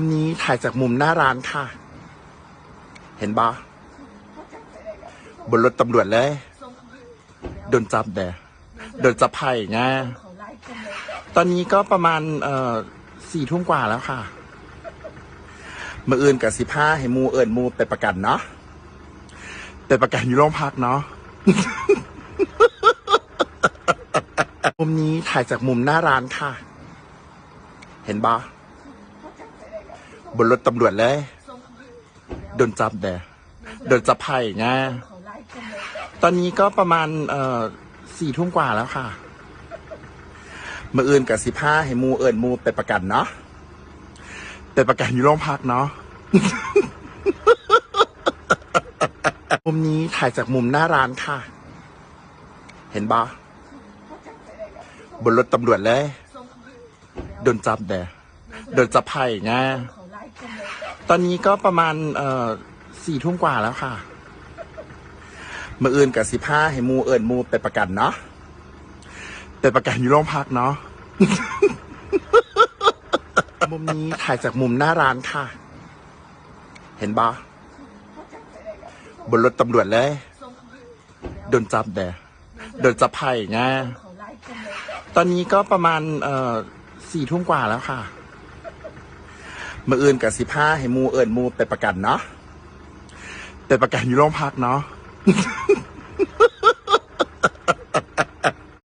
มุมนี้ถ่ายจากมุมหน้าร้านค่ะ เห็นปะบนรถตำรวจเลย โดนจับแดโดนจับไผ่ไงตอนนี้ก็ประมาณเอ่อสี่ทุ่มกว่าแล้วค่ะเมื่ออื่นกับสิบห้าให้มูเอิญมูไปประกันเนาะไปประกันอยู่โรงพักเนาะมุมนี้ถ่ายจากมุมหน้าร้านค่ะ เห็นปะ บนรถตำรวจเลยโดนจับแดโดนจับไผ่ไงตอนนี้ก็ประมาณเอ่อสี่ทุ่มกว่าแล้วค่ะเมื่ออื่นกับสิบ้าให้มูเอิญมูไปประกันเนาะไปประกันอยู่โรงพักเนาะมุมนี้ถ่ายจากมุมหน้าร้านค่ะ เห็นปะบนรถตำรวจเลย โดนจับแดโดนจับไผ่ไง ตอนนี้ก็ประมาณเอ่อสี่ทุ่มกว่าแล้วค่ะเมื่ออื่นกับสิบห้าให้มูเอิญมูไปประกันเนาะไปประกันอยู่โรงพักเนาะ มุมนี้ถ่ายจากมุมหน้าร้านค่ะ เห็นปะบนรถตำรวจเลย โดนจับแดโดนจับไผ่ไงตอนนี้ก็ประมาณเอ่อสี่ทุ่มกว่าแล้วค่ะ มื่ออื่นกับสิบ้าให้มูเอิญมูไปประกันเนาะไปประกันอยู่โรงพักเนาะ